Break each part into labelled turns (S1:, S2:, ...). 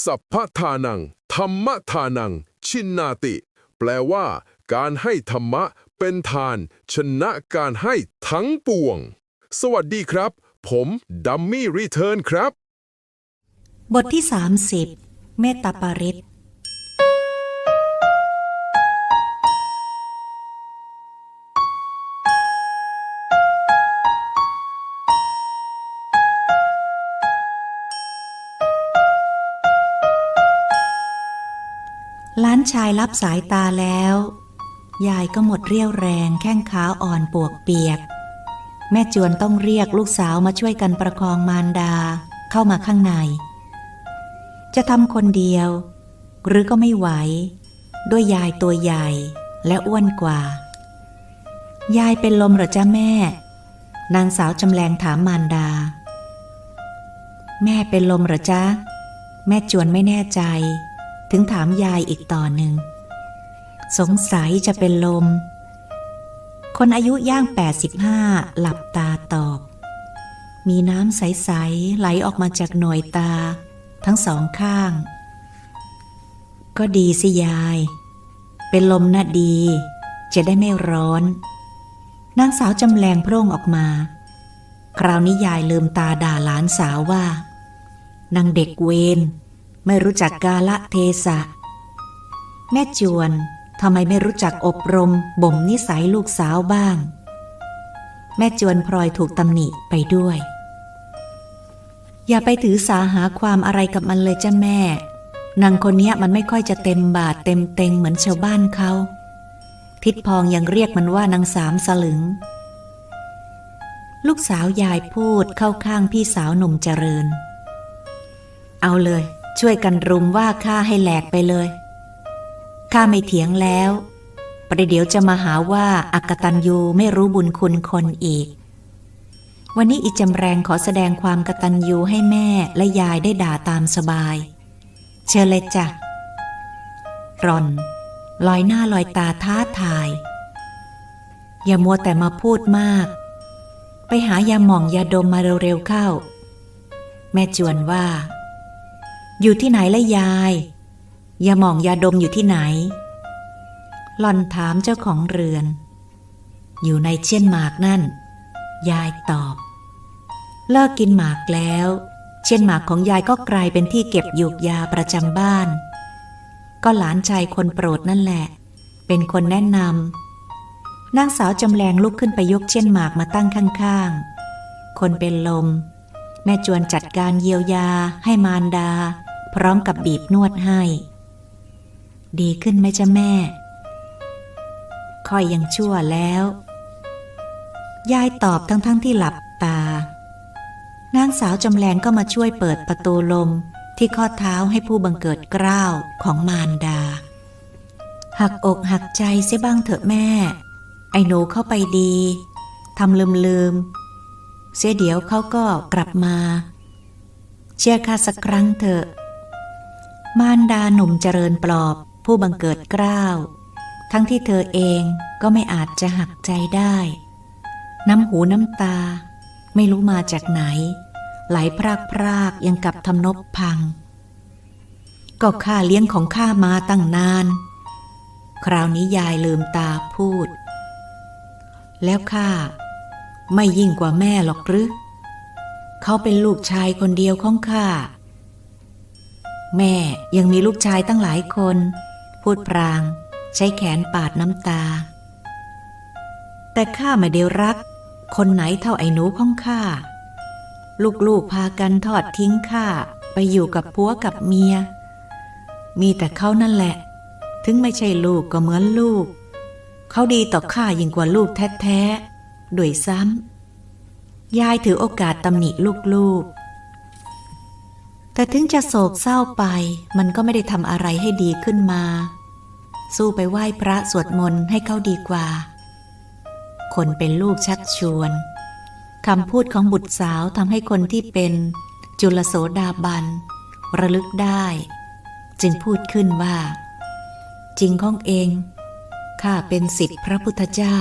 S1: สัพพทานัง ธรรมทานัง ชินนาติ แปลว่า การให้ธรรมะเป็นทาน ชนะการให้ทั้งปวง สวัสดีครับ ผมดัมมี่รีเทิร์นครับ
S2: บทที่ 30 เมตตาปาริต ชายรับสายตาแล้ว ยายก็หมดเรี่ยวแรงแข้งขาอ่อนปวกเปียก แม่จวนต้องเรียกลูกสาวมาช่วยกันประคองมารดาเข้ามาข้างใน จะทำคนเดียว หรือก็ไม่ไหว ด้วยยายตัวใหญ่และอ้วนกว่า ยายเป็นลมหรอจ้าแม่ นางสาวจำแรงถามมารดา แม่เป็นลมหรอจ๊ะแม่จวนไม่แน่ใจ ถึงถามยายอีกต่อหนึ่ง สงสัยจะเป็นลม คนอายุย่าง 85 หลับตาตอบ มีน้ำใส ๆ ไหลออกมาจากหน่วยตา ทั้งสองข้าง ก็ดีสิยาย เป็นลมน่ะดี จะได้ไม่ร้อน นางสาวจำแรงโพร่งออกมา คราวนี้ยายลืมตาด่าหลานสาวว่านางเด็กเวน ไม่รู้จักกาละเทศะ แม่จวนทำไมไม่รู้จักอบรมบ่มนิสัยลูกสาวบ้าง แม่จวนพลอยถูกตำหนิไปด้วย อย่าไปถือสาหาความอะไรกับมันเลยจ้าแม่นางคนเนี้ยมันไม่ค่อยจะเต็มบาทเต็มเต็งเหมือนชาวบ้านเขา ทิดพองยังเรียกมันว่านางสามสลึง ลูกสาวยายพูดเข้าข้างพี่สาวหนุ่มเจริญ เอาเลย ช่วยกันรุมว่าข้าให้แหลกไปเลยข้าไม่เถียงแล้ว ประเดี๋ยวจะมาหาว่าอักตันยูไม่รู้บุญคุณคนอีก วันนี้อิจำแรงขอแสดงความกตัญญูให้แม่และยายได้ด่าตามสบาย เชิญเลยจ้ะรอน ลอยหน้าลอยตาท้าทาย อย่ามัวแต่มาพูดมาก ไปหายาหม่องยาดมมาเร็วๆเข้า แม่จวนว่า อยู่ที่ไหนละยาย ยาหมองยาดมอยู่ที่ไหน หล่อนถามเจ้าของเรือน อยู่ในเช่นหมากนั่น ยายตอบ เลิกกินหมากแล้ว เช่นหมากของยายก็กลายเป็นที่เก็บยูกยาประจำบ้าน ก็หลานชายคนโปรดนั่นแหละ เป็นคนแนะนำนางสาวจำแรงลุกขึ้นไปยกเช่นหมากมาตั้งข้างๆ คนเป็นลมแม่จวนจัดการเยียวยาให้มารดา พร้อมกับบีบนวดให้ ดีขึ้นไหมจ๊ะแม่คอยยังชั่วแล้ว ยายตอบทั้งๆทที่หลับตา นางสาวจำแรงก็มาช่วยเปิดประตูลมที่ข้อเท้าให้ผู้บังเกิดเกล้าวของมารดา หักอกหักใจเสียบ้างเถอะแม่ ไอ้หนูเข้าไปดีทำลืมลืมๆเสียเดี๋ยวเขาก็กลับมา เชื่อข้าสักครั้งเถอะ มารดาหนุ่มเจริญปลอบผู้บังเกิดกล้าว ทั้งที่เธอเองก็ไม่อาจจะหักใจได้ น้ำหูน้ำตา ไม่รู้มาจากไหน ไหลพรากพรากยังกับทำนบพัง ก็ข้าเลี้ยงของข้ามาตั้งนาน คราวนี้ยายลืมตาพูด แล้วข้าไม่ยิ่งกว่าแม่หรอกหรือเขาเป็นลูกชายคนเดียวของข้า แม่ยังมีลูกชายตั้งหลายคน พูดพราง ใช้แขนปาดน้ำตา แต่ข้าไม่เดียวรัก คนไหนเท่าไอ้หนูของข้า ลูกๆพากันทอดทิ้งข้าไปอยู่กับผัวกับเมีย มีแต่เขานั่นแหละ ถึงไม่ใช่ลูกก็เหมือนลูก เขาดีต่อข้ายิ่งกว่าลูกแท้ๆด้วยซ้ำยายถือโอกาสตำหนิลูกๆ แต่ถึงจะโศกเศร้าไป มันก็ไม่ได้ทำอะไรให้ดีขึ้นมา สู้ไปไหว้พระสวดมนต์ให้เขาดีกว่า คนเป็นลูกชักชวนคำพูดของบุตรสาวทำให้คนที่เป็นจุลโสดาบัน ระลึกได้ จึงพูดขึ้นว่า จริงของเอง ข้าเป็นสิทธิพระพุทธเจ้า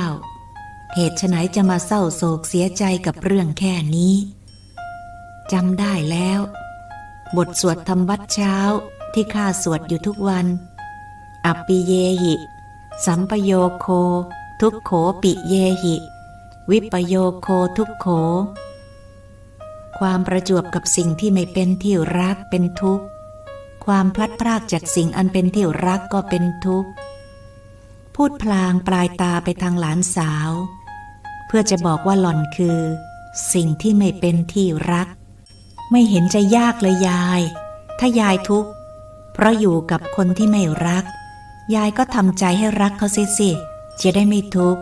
S2: เหตุไฉนจะมาเศร้าโศกเสียใจกับเรื่องแค่นี้จำได้แล้ว บทสวดธรรมวัดเช้าที่ข้าสวดอยู่ทุกวัน อัปปิเยหิ สัมปโยโค ทุกโขปิเยหิ วิปโยโคทุกโข ความประจวบกับสิ่งที่ไม่เป็นที่รักเป็นทุกข์ ความพลัดพรากจากสิ่งอันเป็นที่รักก็เป็นทุกข์ พูดพลางปลายตาไปทางหลานสาว เพื่อจะบอกว่าหล่อนคือ สิ่งที่ไม่เป็นที่รัก ไม่เห็นจะยากเลยยาย ถ้ายายทุกข์เพราะอยู่กับคนที่ไม่รัก ยายก็ทำใจให้รักเขาสิสิจะได้ไม่ทุกข์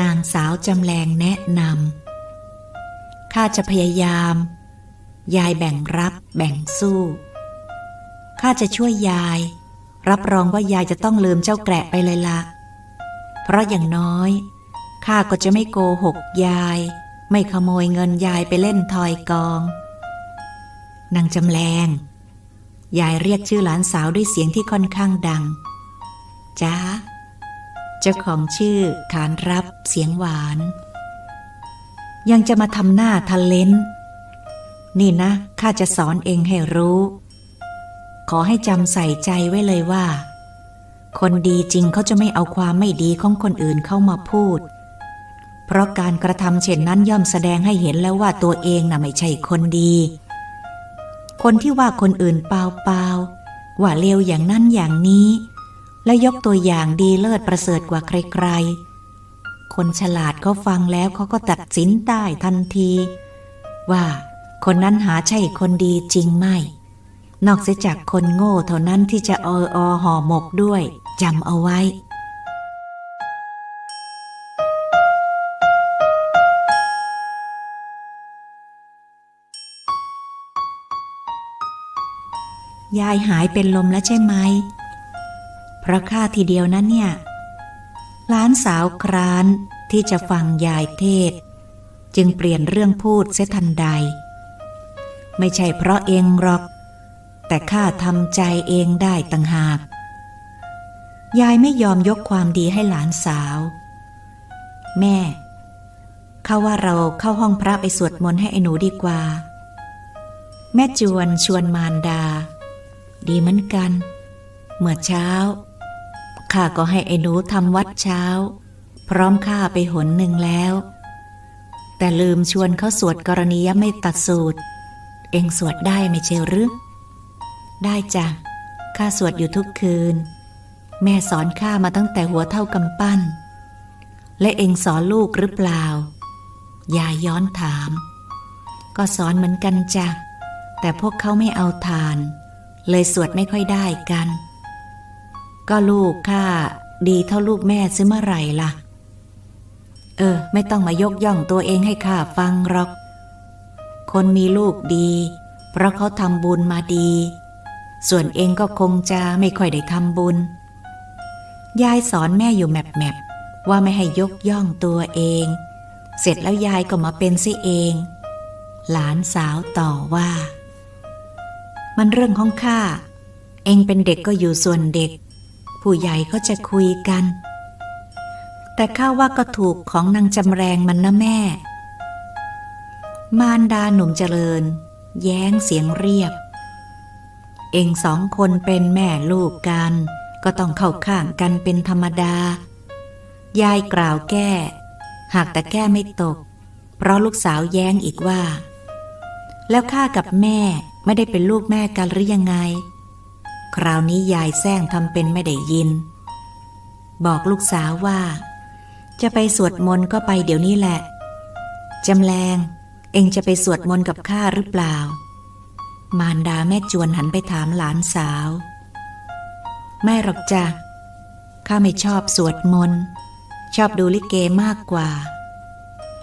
S2: นางสาวจำแรงแนะนำข้าจะพยายาม ยายแบ่งรับแบ่งสู้ข้าจะช่วยยาย รับรองว่ายายจะต้องลืมเจ้าแกะไปเลยละเพราะอย่างน้อยข้าก็จะไม่โกหกยาย ไม่ขโมยเงินยายไปเล่นทอยกอง นางจำแรงยายเรียกชื่อหลานสาวด้วยเสียงที่ค่อนข้างดัง จ้า เจ้าของชื่อขานรับเสียงหวาน ยังจะมาทำหน้าทะเลนนี่นะ ข้าจะสอนเองให้รู้ ขอให้จำใส่ใจไว้เลยว่า คนดีจริงเขาจะไม่เอาความไม่ดีของคนอื่นเข้ามาพูด เพราะการกระทำเช่นนั้นย่อมแสดงให้เห็นแล้วว่าตัวเองน่ะไม่ใช่คนดี คนที่ว่าคนอื่นเปล่าๆว่าเลวอย่างนั้นอย่างนี้ และยกตัวอย่างดีเลิศประเสริฐกว่าใครๆ คนฉลาดเขาฟังแล้วเขาก็ตัดสินได้ทันที ว่าคนนั้นหาใช่คนดีจริงไม่นอกเสียจากคนโง่เท่านั้นที่จะเอออห่อหมกด้วยจำเอาไว้ ยายหายเป็นลมแล้วใช่ไหมเพราะข้าทีเดียวนั้นเนี่ยหลานสาวครานที่จะฟังยายเทศ จึงเปลี่ยนเรื่องพูดเสียทันใด ไม่ใช่เพราะเองหรอก แต่ข้าทำใจเองได้ต่างหาก ยายไม่ยอมยกความดีให้หลานสาว แม่ข้าว่าเราเข้าห้องพระไปสวดมนต์ให้ไอ้หนูดีกว่า แม่จวนชวนมารดา ดีเหมือนกัน เมื่อเช้าข้าก็ให้ไอ้หนูทำวัดเช้า พร้อมข้าไปหนหนึ่งแล้ว แต่ลืมชวนเขาสวดกรณียไม่ตัดสูตร เองสวดได้ไม่เชลหรือ ได้จ้ะข้าสวดอยู่ทุกคืน แม่สอนข้ามาตั้งแต่หัวเท่ากำปั้น และเองสอนลูกหรือเปล่ายายย้อนถาม ก็สอนเหมือนกันจ้ะแต่พวกเขาไม่เอาทาน เลยสวดไม่ค่อยได้กัน ก็ลูกข้าดีเท่าลูกแม่ซื้อเมื่อไหร่ล่ะ เออ ไม่ต้องมายกย่องตัวเองให้ข้าฟังหรอก คนมีลูกดี เพราะเขาทำบุญมาดี ส่วนเองก็คงจะไม่ค่อยได้ทำบุญ ยายสอนแม่อยู่แมบแมบว่าไม่ให้ยกย่องตัวเอง เสร็จแล้วยายก็มาเป็นซิเอง หลานสาวต่อว่า มันเรื่องของข้า เองเป็นเด็กก็อยู่ส่วนเด็ก ผู้ใหญ่เขาจะคุยกัน แต่ข้าว่าก็ถูกของนางจำแรงมันนะแม่ มารดาหนุ่มเจริญ แย้งเสียงเรียบ เองสองคนเป็นแม่ลูกกัน ก็ต้องเข้าข้างกันเป็นธรรมดา ยายกล่าวแก้ หากแต่แก้ไม่ตก เพราะลูกสาวแย้งอีกว่า แล้วข้ากับแม่ ไม่ได้เป็นลูกแม่กันหรือยังไง คราวนี้ยายแซงทำเป็นไม่ได้ยิน บอกลูกสาวว่า จะไปสวดมนต์ก็ไปเดี๋ยวนี้แหละ จำแรงเองจะไปสวดมนต์กับข้าหรือเปล่า มารดาแม่จวนหันไปถามหลานสาว ไม่หรอกจ้ะข้าไม่ชอบสวดมนต์ชอบดูลิเกมากกว่า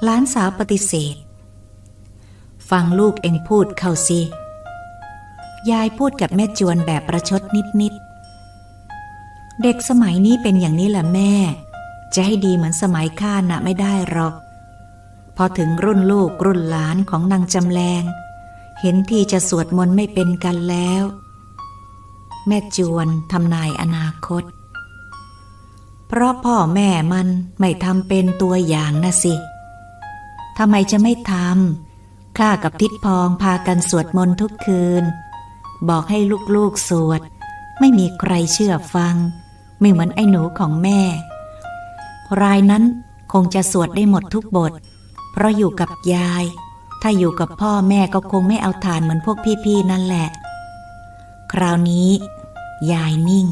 S2: หลานสาวปฏิเสธ ฟังลูกเองพูดเข้าสิ ยายพูดกับแม่จวนแบบประชดนิดๆ เด็กสมัยนี้เป็นอย่างนี้แหละแม่ จะให้ดีเหมือนสมัยข้านะไม่ได้หรอก พอถึงรุ่นลูกรุ่นหลานของนางจำแรงเห็นทีจะสวดมนต์ไม่เป็นกันแล้ว แม่จวนทำนายอนาคต เพราะพ่อแม่มันไม่ทำเป็นตัวอย่างนะสิทำไมจะไม่ทำข้ากับทิดพองพากันสวดมนต์ทุกคืน บอกให้ลูกๆสวด ไม่มีใครเชื่อฟัง ไม่เหมือนไอ้หนูของแม่ รายนั้นคงจะสวดได้หมดทุกบท เพราะอยู่กับยาย ถ้าอยู่กับพ่อแม่ก็คงไม่เอาทานเหมือนพวกพี่ๆนั่นแหละ คราวนี้ ยายนิ่ง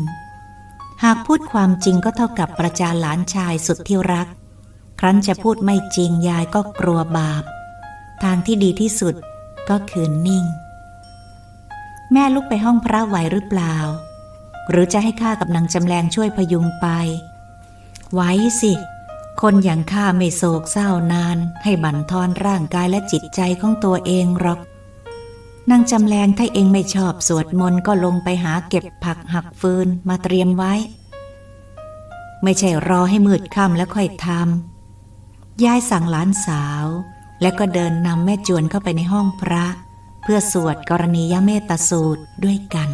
S2: หากพูดความจริงก็เท่ากับประจานหลานชายสุดที่รัก ครั้นจะพูดไม่จริงยายก็กลัวบาป ทางที่ดีที่สุดก็คือนิ่ง แม่ลุกไปห้องพระไหวหรือเปล่า หรือจะให้ข้ากับนางจำแรงช่วยพยุงไป ไว้สิ คนอย่างข้าไม่โศกเศร้านาน ให้บั่นทอนร่างกายและจิตใจของตัวเองหรอกนางจำแรงถ้าเองไม่ชอบสวดมนต์ก็ลงไปหาเก็บผักหักฟืนมาเตรียมไว้ ไม่ใช่รอให้มืดค่ำแล้วค่อยทำยายสั่งหลานสาว แล้วก็เดินนำแม่จวนเข้าไปในห้องพระ เพื่อสวดกรณียเมตสูตรด้วยกัน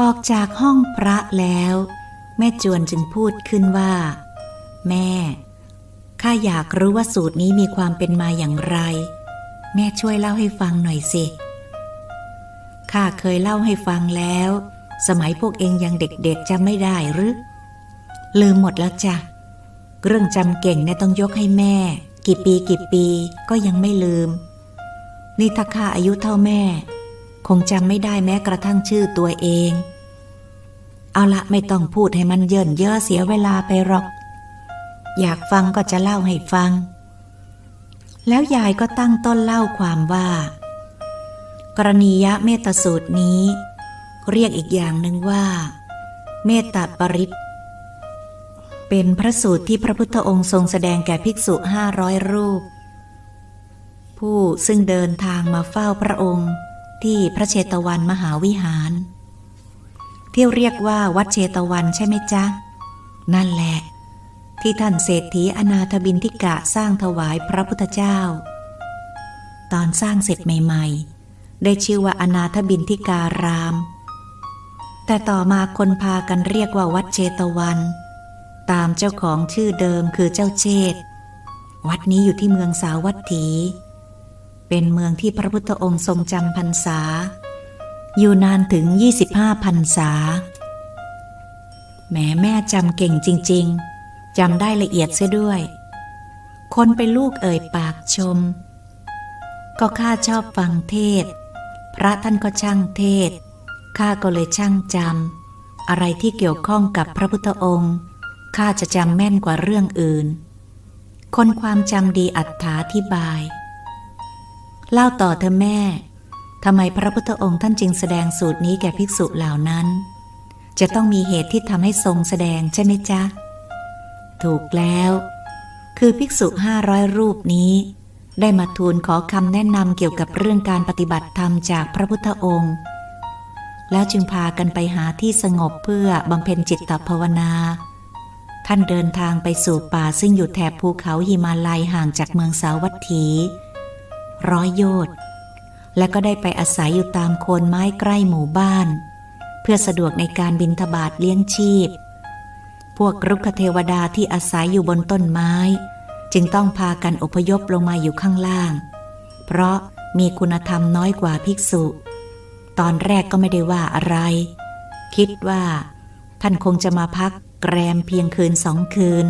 S2: ออกจากห้องพระแล้ว แม่จวนจึงพูดขึ้นว่า แม่ ข้าอยากรู้ว่าสูตรนี้มีความเป็นมาอย่างไร แม่ช่วยเล่าให้ฟังหน่อยสิข้าเคยเล่าให้ฟังแล้ว สมัยพวกเองยังเด็กๆจำไม่ได้หรือลืมหมดแล้วจ้ะเรื่องจำเก่งเนี่ยต้องยกให้แม่ กี่ปีกี่ปีก็ยังไม่ลืม นี่ถ้าข้าอายุเท่าแม่ คงจำไม่ได้แม้กระทั่งชื่อตัวเอง เอาละไม่ต้องพูดให้มันเยินเยอเสียเวลาไปหรอก อยากฟังก็จะเล่าให้ฟัง แล้วยายก็ตั้งต้นเล่าความว่า กรณียะเมตสูตรนี้ เรียกอีกอย่างหนึ่งว่า เมตตาปริตเป็นพระสูตรที่พระพุทธองค์ทรงแสดงแก่ภิกษุห้าร้อยรูป ผู้ซึ่งเดินทางมาเฝ้าพระองค์ที่พระเชตวันมหาวิหาร ที่เรียกว่าวัดเชตวันใช่ไหมจ๊ะ นั่นแหละ ที่ท่านเศรษฐีอนาถบินทิกะสร้างถวายพระพุทธเจ้า ตอนสร้างเสร็จใหม่ ๆ ได้ชื่อว่าอนาถบินทิการาม แต่ต่อมาคนพากันเรียกว่าวัดเชตวัน ตามเจ้าของชื่อเดิมคือเจ้าเชษวัดนี้อยู่ที่เมืองสาวัตถี เป็นเมืองที่พระพุทธองค์ทรงจำพรรษา อยู่นานถึง 25พรรษาแหมแม่จำเก่งจริง ๆจำได้ละเอียดเสียด้วย คนเป็นลูกเอ่ยปากชม ก็ข้าชอบฟังเทศ พระท่านก็ช่างเทศ ข้าก็เลยช่างจำอะไรที่เกี่ยวข้องกับพระพุทธองค์ข้าจะจำแม่นกว่าเรื่องอื่น คนความจำดีอัตถาธิบาย เล่าต่อเธอแม่ทำไมพระพุทธองค์ท่านจึงแสดงสูตรนี้แก่ภิกษุเหล่านั้น จะต้องมีเหตุที่ทำให้ทรงแสดงใช่ไหมจ๊ะ ถูกแล้ว คือภิกษุห้าร้อยรูปนี้ ได้มาทูลขอคำแนะนำเกี่ยวกับเรื่องการปฏิบัติธรรมจากพระพุทธองค์ แล้วจึงพากันไปหาที่สงบเพื่อบำเพ็ญจิตตภาวนา ท่านเดินทางไปสู่ป่าซึ่งอยู่แถบภูเขาหิมาลัยห่างจากเมืองสาวัตถีร้อยโยชน์และก็ได้ไปอาศัยอยู่ตามโคนไม้ใกล้หมู่บ้าน เพื่อสะดวกในการบินทบาทเลี้ยงชีพ พวกรุกขเทวดาที่อาศัยอยู่บนต้นไม้ จึงต้องพากันอพยพลงมาอยู่ข้างล่าง เพราะมีคุณธรรมน้อยกว่าภิกษุ ตอนแรกก็ไม่ได้ว่าอะไร คิดว่า ท่านคงจะมาพักแกรมเพียงคืนสองคืน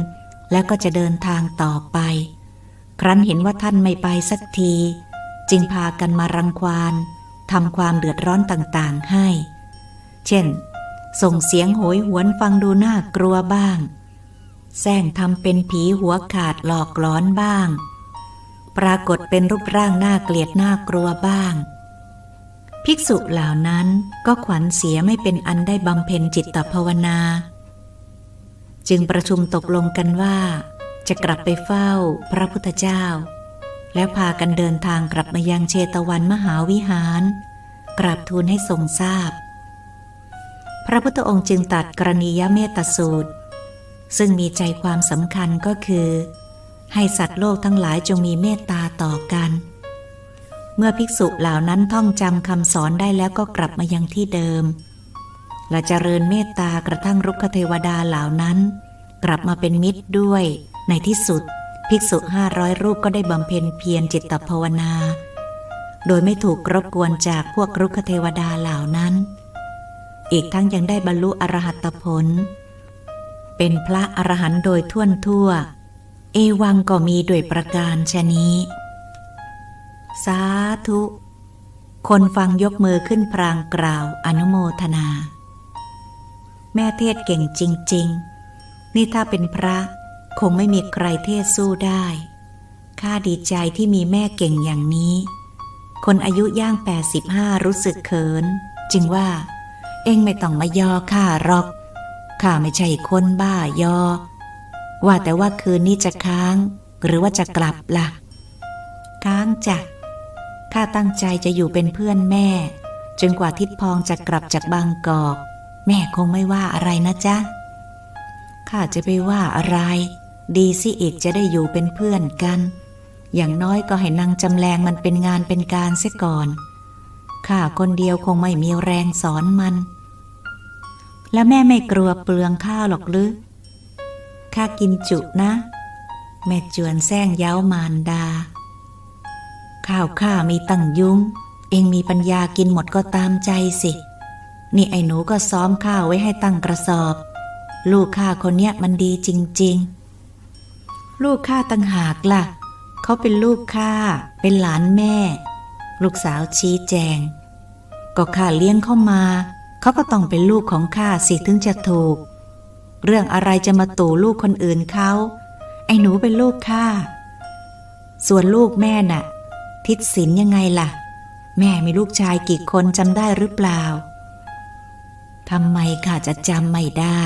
S2: แล้วก็จะเดินทางต่อไป ครั้นเห็นว่าท่านไม่ไปสักที จึงพากันมารังควานทำความเดือดร้อนต่างๆให้ เช่น ส่งเสียงโหยหวนฟังดูน่ากลัวบ้างแซงทำเป็นผีหัวขาดหลอกหลอนบ้าง ปรากฏเป็นรูปร่างน่าเกลียดน่ากลัวบ้าง ภิกษุเหล่านั้นก็ขวัญเสียไม่เป็นอันได้บำเพ็ญจิตตภาวนา จึงประชุมตกลงกันว่า จะกลับไปเฝ้าพระพุทธเจ้า แล้วพากันเดินทางกลับมายังเชตวันมหาวิหาร กราบทูลให้ทรงทราบพระพุทธองค์จึงตัดกรณียเมตสูตร ซึ่งมีใจความสำคัญก็คือ ให้สัตว์โลกทั้งหลายจงมีเมตตาต่อกันเเมื่อภิกษุเหล่านั้นท่องจำคำสอนได้แล้วก็กลับมายังที่เดิมและเจริญเมตตากระทั่งรุกขเทวดาเหล่านั้น กลับมาเป็นมิตรด้วยในที่สุด ภิกษุห้าร้อยรูปก็ได้บำเพ็ญเพียรจิตตภาวนา โดยไม่ถูกรบกวนจากพวกรุกขเทวดาเหล่านั้น อีกทั้งยังได้บรรลุอรหัตผล เป็นพระอรหันต์โดยทั่วทั่ว เอวังก็มีด้วยประการชนี้ สาธุ คนฟังยกมือขึ้นพรางกล่าวอนุโมทนา แม่เทศเก่งจริง ๆ นี่ถ้าเป็นพระคงไม่มีใครเทศสู้ได้ข้าดีใจที่มีแม่เก่งอย่างนี้ คนอายุย่าง 85 รู้สึกเขิน จึงว่า เอ็งไม่ต้องมายอข้าหรอกข้าไม่ใช่คนบ้ายอ ว่าแต่ว่าคืนนี้จะค้าง หรือว่าจะกลับล่ะ ค้างจ้ะ ข้าตั้งใจจะอยู่เป็นเพื่อนแม่ จนกว่าทิดพองจะกลับจากบางกอก แม่คงไม่ว่าอะไรนะจ๊ะข้าจะไปว่าอะไร ดีสิอีกจะได้อยู่เป็นเพื่อนกัน อย่างน้อยก็ให้นางจำแรงมันเป็นงานเป็นการเสียก่อนข้าคนเดียวคงไม่มีแรงสอนมัน แล้วแม่ไม่กลัวเปลืองข้าวหรอกหรือข้ากินจุนะ แม่จวนแซงเย้ามารดา ข้าวข้ามีตั้งยุ้ง เองมีปัญญากินหมดก็ตามใจสิ นี่ไอ้หนูก็ซ้อมข้าวไว้ให้ตั้งกระสอบ ลูกข้าคนเนี้ยมันดีจริง ๆ ลูกข้าตั้งหากล่ะ เขาเป็นลูกข้าเป็นหลานแม่ ลูกสาวชี้แจง ก็ข้าเลี้ยงเข้ามา เขาก็ต้องเป็นลูกของข้าสิถึงจะถูก เรื่องอะไรจะมาตู่ลูกคนอื่นเขาไอ้หนูเป็นลูกข้าส่วนลูกแม่น่ะ ทิศสินยังไงล่ะ แม่มีลูกชายกี่คนจำได้หรือเปล่าทำไมข้าจะจำไม่ได้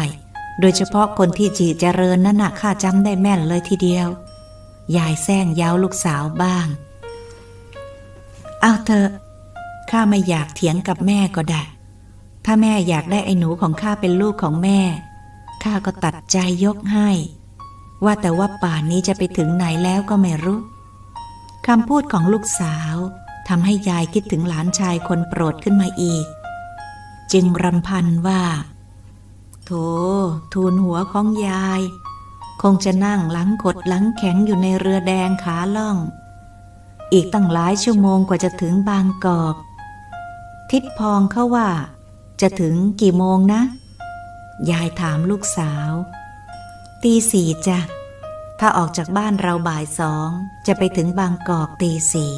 S2: โดยเฉพาะคนที่จีเจริญนั่นน่ะข้าจำได้แม่นเลยทีเดียวยายแซงย้าวลูกสาวบ้าง เอาเถอะข้าไม่อยากเถียงกับแม่ก็ได้ ถ้าแม่อยากได้ไอ้หนูของข้าเป็นลูกของแม่ข้าก็ตัดใจยกให้ ว่าแต่ว่าป่านนี้จะไปถึงไหนแล้วก็ไม่รู้ คำพูดของลูกสาวทำให้ยายคิดถึงหลานชายคนโปรดขึ้นมาอีก จึงรำพันว่า โถทูลหัวของยาย คงจะนั่งหลังกดหลังแข็งอยู่ในเรือแดงขาล่อง อีกตั้งหลายชั่วโมงกว่าจะถึงบางกอก ทิดพองเขาว่า จะถึงกี่โมงนะ ยายถามลูกสาว ตีสี่จ้ะ ถ้าออกจากบ้านเราบ่ายสอง จะไปถึงบางกอกตีสี่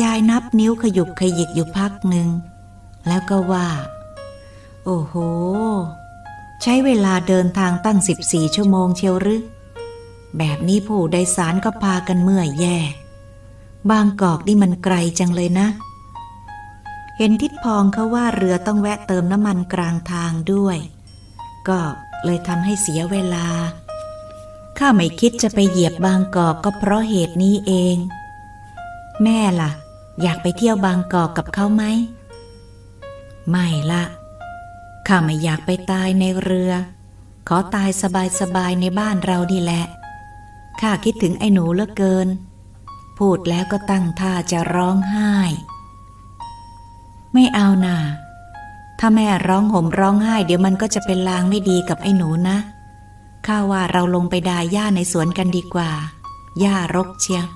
S2: ยายนับนิ้วขยุกขยิกอยู่พักหนึ่ง แล้วก็ว่า โอ้โห ใช้เวลาเดินทางตั้ง14ชั่วโมงเชียวหรือ แบบนี้ผู้โดยสารก็พากันเมื่อยแย่ บางกอกนี่มันไกลจังเลยนะ เห็นทิดพองเขาว่าเรือต้องแวะเติมน้ำมันกลางทางด้วย ก็เลยทำให้เสียเวลา ข้าไม่คิดจะไปเหยียบบางกอกก็เพราะเหตุนี้เอง แม่ล่ะ อยากไปเที่ยวบางกอกกับเขาไหม ไม่ละข้าไม่อยากไปตายในเรือ ขอตายสบายๆในบ้านเรานี่แหละ ข้าคิดถึงไอ้หนูเหลือเกิน พูดแล้วก็ตั้งท่าจะร้องไห้ ไม่เอาน่ะถ้าแม่ร้องห่มร้องไห้ เดี๋ยวมันก็จะเป็นลางไม่ดีกับไอ้หนูนะ ข้าว่าเราลงไปดายหญ้าในสวนกันดีกว่า หญ้ารกเชียว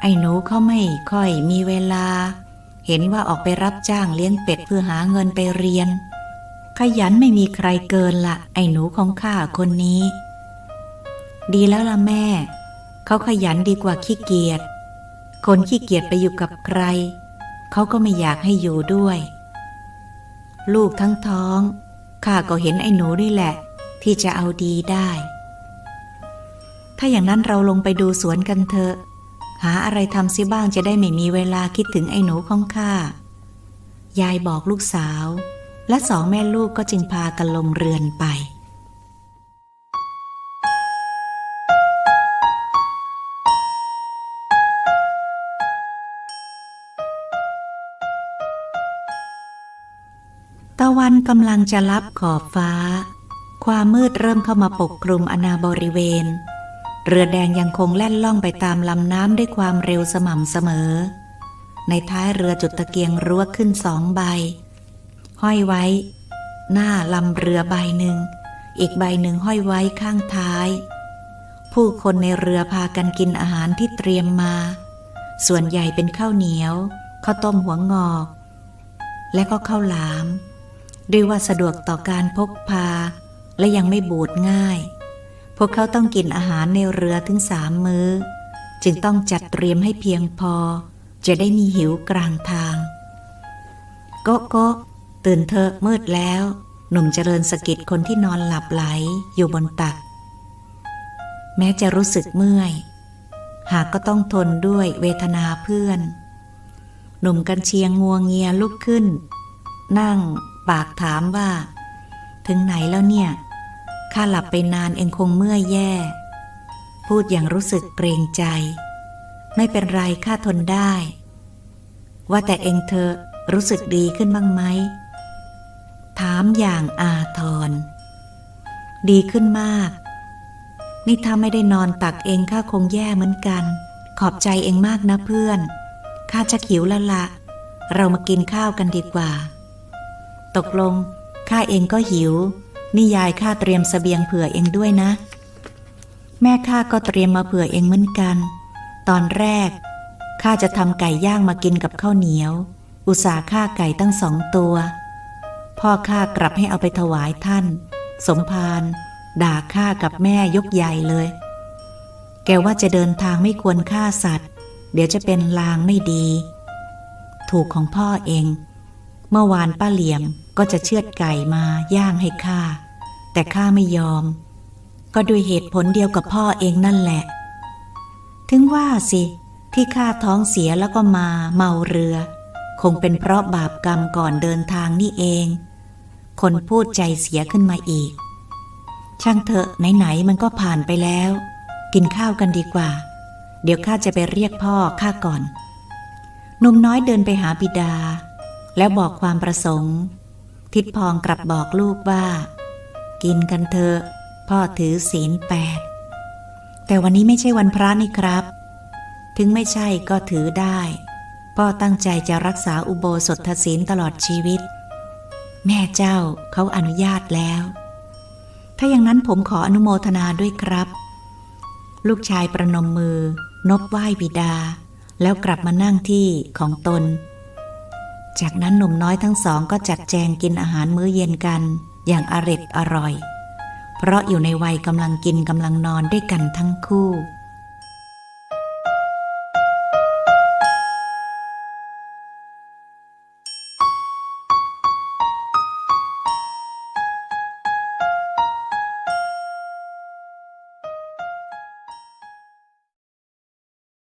S2: ไอ้หนูเขาไม่ค่อยมีเวลา เห็นว่าออกไปรับจ้างเลี้ยงเป็ดเพื่อหาเงินไปเรียน ขยันไม่มีใครเกินละไอ้หนูของข้าคนนี้ ดีแล้วล่ะแม่ เขาขยันดีกว่าขี้เกียจ คนขี้เกียจไปอยู่กับใคร เขาก็ไม่อยากให้อยู่ด้วย ลูกทั้งท้องข้าก็เห็นไอ้หนูนี่แหละ ที่จะเอาดีได้ ถ้าอย่างนั้นเราลงไปดูสวนกันเถอะ หาอะไรทำซิบ้างจะได้ไม่มีเวลาคิดถึงไอ้หนูของข้ายายบอกลูกสาว และสองแม่ลูกก็จึงพากันลงเรือนไปตะวันกำลังจะลับขอบฟ้า ความมืดเริ่มเข้ามาปกคลุมอนาบริเวณ เรือแดงยังคงแล่นล่องไปตามลำน้ำด้วยความเร็วสม่ำเสมอ ในท้ายเรือจุดตะเกียงรั้วขึ้นสองใบ ห้อยไว้ หน้าลำเรือใบหนึ่ง อีกใบหนึ่งห้อยไว้ข้างท้าย ผู้คนในเรือพากันกินอาหารที่เตรียมมา ส่วนใหญ่เป็นข้าวเหนียวข้าวต้มหัวงอก และก็ข้าวหลามด้วยว่าสะดวกต่อการพกพา และยังไม่บูดง่าย พวกเขาต้องกินอาหารในเรือถึงสามมื้อ จึงต้องจัดเตรียมให้เพียงพอ จะได้มีหิวกลางทางโกะโกะตื่นเถอะมืดแล้ว หนุ่มเจริญสะกิดคนที่นอนหลับไหลอยู่บนตัก แม้จะรู้สึกเมื่อย หากก็ต้องทนด้วยเวทนาเพื่อน หนุ่มกันเชียงงัวงเงียลุกขึ้น นั่งปากถามว่า ถึงไหนแล้วเนี่ย ข้าหลับไปนานเองคงเมื่อยแย่ พูดอย่างรู้สึกเกรงใจ ไม่เป็นไรข้าทนได้ ว่าแต่เองเธอรู้สึกดีขึ้นบ้างไหม ถามอย่างอาทร ดีขึ้นมาก นี่ถ้าไม่ได้นอนตักเองข้าคงแย่เหมือนกัน ขอบใจเองมากนะเพื่อน ข้าจะหิวแล้วละ เรามากินข้าวกันดีกว่า ตกลงข้าเองก็หิว นี่ยายข้าเตรียมเสบียงเผื่อเองด้วยนะ แม่ข้าก็เตรียมมาเผื่อเองเหมือนกัน ตอนแรกข้าจะทำไก่ย่างมากินกับข้าวเหนียว อุตส่าห์ฆ่าไก่ตั้งสองตัว พ่อข้ากลับให้เอาไปถวายท่าน สมภารด่าข้ากับแม่ยกใหญ่เลย แกว่าจะเดินทางไม่ควรฆ่าสัตว์ เดี๋ยวจะเป็นลางไม่ดี ถูกของพ่อเอง เมื่อวานป้าเหลี่ยมก็จะเชือดไก่มาย่างให้ข้า แต่ข้าไม่ยอม ก็ด้วยเหตุผลเดียวกับพ่อเองนั่นแหละ ถึงว่าสิที่ข้าท้องเสียแล้วก็มาเมาเรือ คงเป็นเพราะบาปกรรมก่อนเดินทางนี่เอง คนพูดใจเสียขึ้นมาอีก ช่างเถอะไหนๆมันก็ผ่านไปแล้ว กินข้าวกันดีกว่า เดี๋ยวข้าจะไปเรียกพ่อข้าก่อนหนุ่มน้อยเดินไปหาบิดา แล้วบอกความประสงค์ ทิดพองกลับบอกลูกว่า กินกันเถอะพ่อถือศีลแปดแต่วันนี้ไม่ใช่วันพระนี่ครับ ถึงไม่ใช่ก็ถือได้ พ่อตั้งใจจะรักษาอุโบสถศีลตลอดชีวิต แม่เจ้าเขาอนุญาตแล้ว ถ้าอย่างนั้นผมขออนุโมทนาด้วยครับ ลูกชายประนมมือ นบไหว้บิดา แล้วกลับมานั่งที่ของตน จากนั้นหนุ่มน้อยทั้งสองก็จัดแจงกินอาหารมื้อเย็นกัน อย่างอร็ดอร่อย เพราะอยู่ในวัยกำลังกินกำลังนอนด้วยกันทั้งคู่